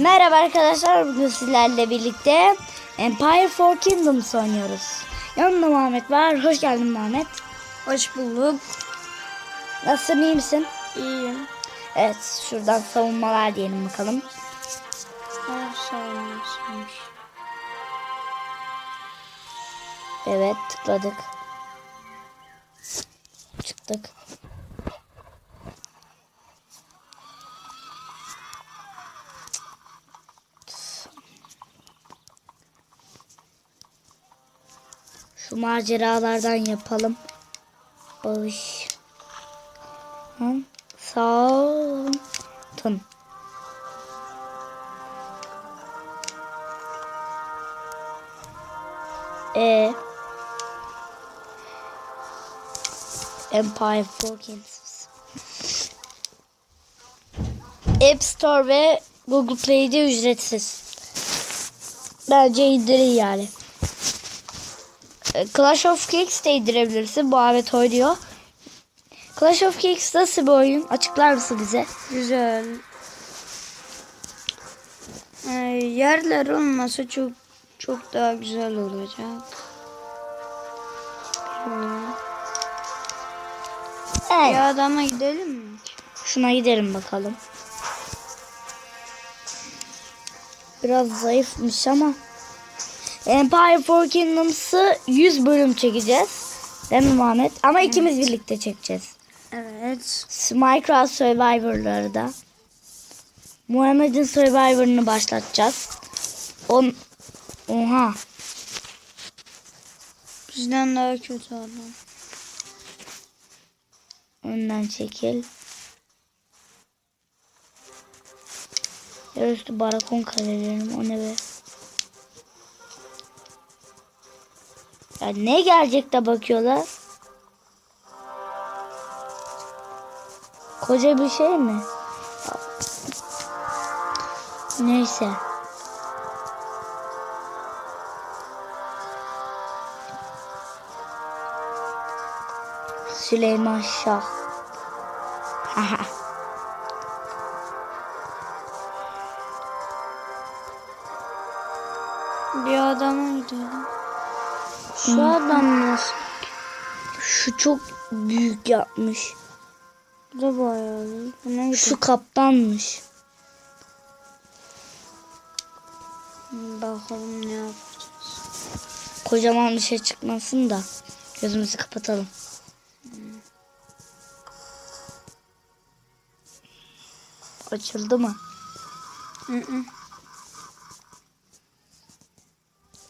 Merhaba arkadaşlar bugün sizlerle birlikte Empire for Kingdoms oynuyoruz. Yanımda Muhammed var. Hoş geldin Muhammed. Hoş bulduk. Nasılsın iyi misin? İyiyim. Evet şuradan savunmalar diyelim bakalım. Evet tıkladık. Çıktık. Şu maceralardan yapalım. Hı? Sağ olun. E Empire for Kings. App Store ve Google Play'de ücretsiz. Bence indirin yani. Clash of Kings de indirebilirsin. Bu Ahmet oynuyor. Clash of Kings nasıl bir oyun? Açıklar mısın bize? Güzel. Ee, yerler olmasa çok çok daha güzel olacak. Evet. Bir adama gidelim mi? Şuna gidelim bakalım. Biraz zayıfmış ama. Empire for Kingdoms'ı 100 bölüm çekeceğiz. Değil mi Muhammed? Ama ikimiz birlikte çekeceğiz. Evet. Minecraft Survivor'ları da. Muhammed'in Survivor'ını başlatacağız. On... Oha. Bizden daha kötü adam. Önden çekil. Yarıstı barakon karelerim. O ne be? Ya ne gelecek de bakıyorlar? Koca bir şey mi? Neyse. Süleyman Şah. Bir adama gidelim. Şu adam nasıl? Şu çok büyük yapmış. Bu da bayağı gidelim. Şu kaptanmış. Bakalım ne yapacağız. Kocaman bir şey çıkmasın da gözümüzü kapatalım. Açıldı mı? Hı hı.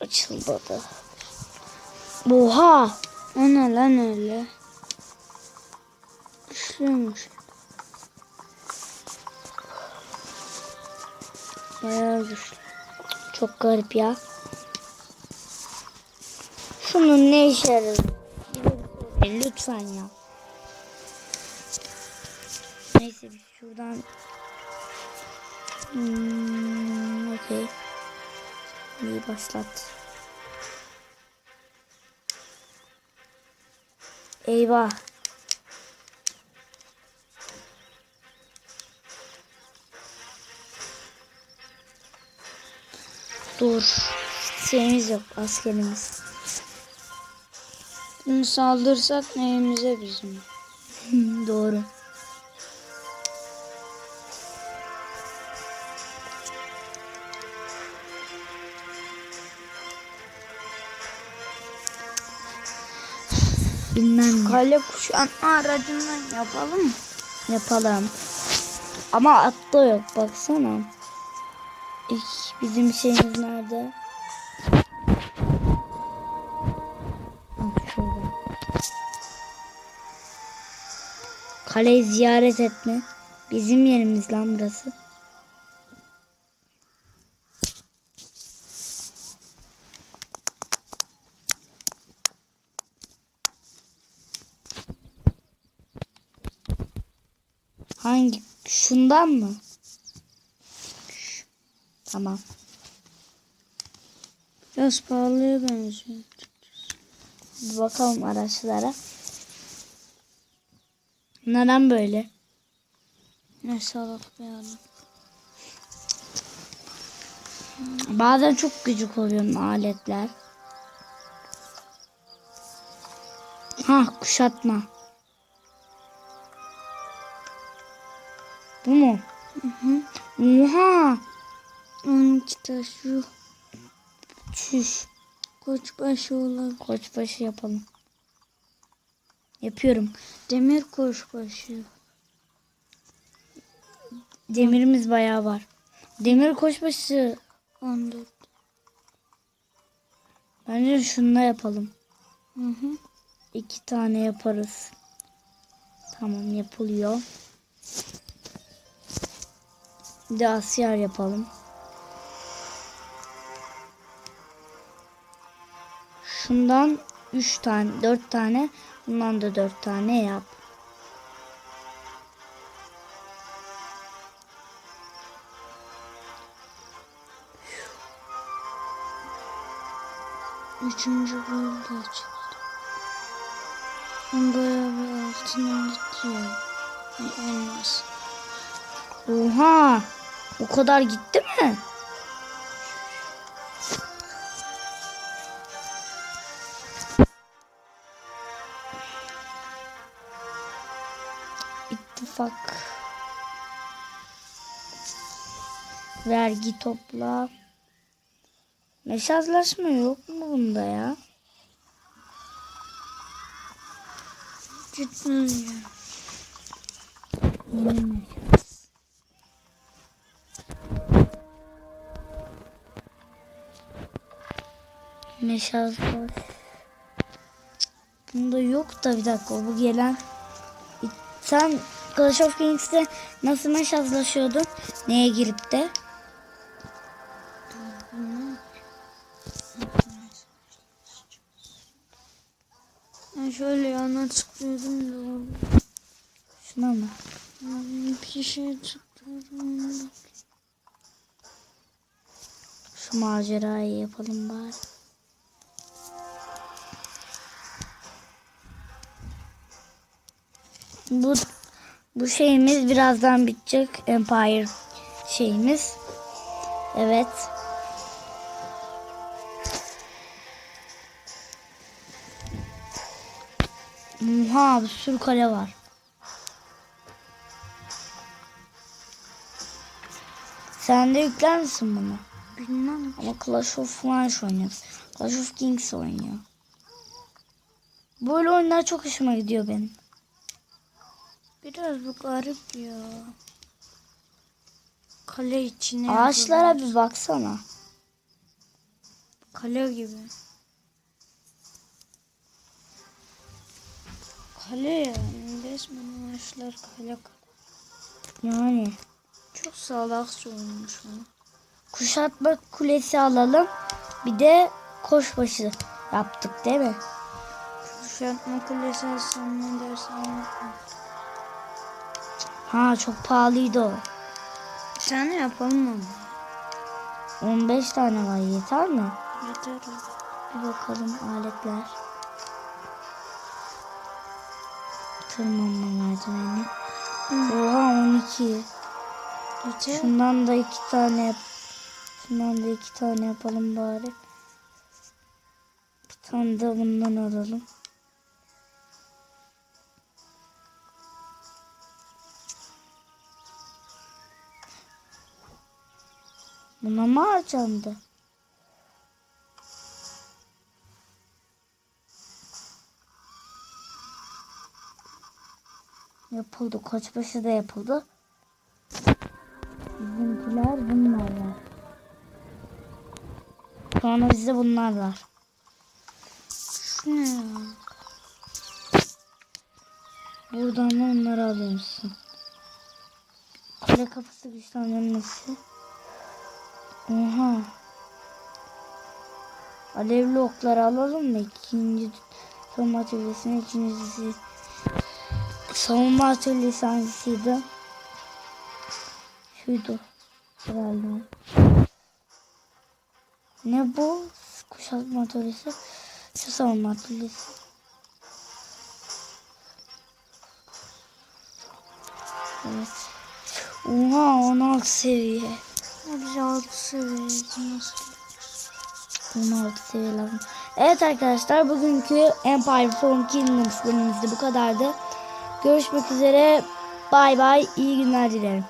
Açılmadı. Oha! O ne lan öyle? Güçlüymüş. Bayağı güçlü. Çok garip ya. Şunun ne işe yarar? Lütfen ya. Neyse biz şuradan hmm, okey. İyi başlat. Eyvah. Dur. Şeyimiz yok askerimiz. Şimdi saldırsak neyimize bizim? Doğru. Bilmem ne. Kale kuşatma aracından yapalım mı? Yapalım. Ama atta yok baksana. İlk bizim şeyimiz nerede? Kaleyi ziyaret etme. Bizim yerimiz lan burası. Hangi? Şundan mı? Tamam. Biraz pahalıya benziyor. Bir bakalım araçlara. Neden böyle? Ne salak bir adam. Bazen çok gıcık oluyor aletler. Ha kuşatma. Bu mu? Oha. 12 taş şu Çüş. koçbaşı olan Koçbaşı yapalım. Yapıyorum. demir koçbaşı. Demirimiz bayağı var. Demir koçbaşı. 14. Bence şununla yapalım. Hı hı. İki tane yaparız. Tamam yapılıyor. Bir de asyar yapalım. Şundan 3 tane, 4 tane. Bundan da 4 tane yap. Üçüncü bölümde açıldı. Ben bayağı bir altından gitti ya. Elmas. Oha! O kadar gitti mi? İttifak. Vergi topla. Mesajlaşma yok mu bunda ya? Ya. Hmm. Mesajlar. Bunda yok da bir dakika bu gelen. Sen Clash of Clans'te nasıl mesajlaşıyordun? Neye girip de? Ben şöyle yana çıkıyordum da. Şuna mı? Ben bir şey çıkıyordum. Şu macerayı yapalım bari. Bu bu şeyimiz birazdan bitecek. Empire şeyimiz. Evet. Oha bir sürü kale var. Sen de yükler misin bunu? Bilmem. Ama Clash of Clans oynuyor. Clash of Kings oynuyor. Böyle oyunlar çok hoşuma gidiyor benim. Biraz bu garip ya. Kale içine Ağaçlara yapıyorlar. bir baksana. Kale gibi. Kale yani resmen ağaçlar kale. Yani Çok salakça olmuş ama. kuşatma kulesi alalım. Bir de koşbaşı yaptık değil mi? Kuşatma kulesi ne dersen yapma. Ha çok pahalıydı o. Bir tane yapalım mı? 15 tane var yeter mi? Yeter. Bir bakalım aletler. Tırmanma merdiveni. Oha 12. Yeter. Şundan da iki tane yap. Şundan da iki tane yapalım bari. Bir tane de bundan alalım. Buna mı harcandı? Yapıldı. Koçbaşı da yapıldı. Bizimkiler bunlar var. Sonra bizde bunlar var. Buradan da onları alıyorsun. Kule kapısı güçlendirmesi. Oha. Alevli okları alalım mı? İkinci savunma atölyesine ikincisi savunma atölyesi hangisiydi? Şuydu. Herhalde. Ne bu? Kuşatma atölyesi. Şu savunma atölyesi. Evet. Oha 16 seviye. Bize altı seviye nasıl? 16 seviye lazım. Evet arkadaşlar bugünkü Empire from Kingdoms bölümümüzde bu kadardı. Görüşmek üzere. Bay bay. İyi günler dilerim.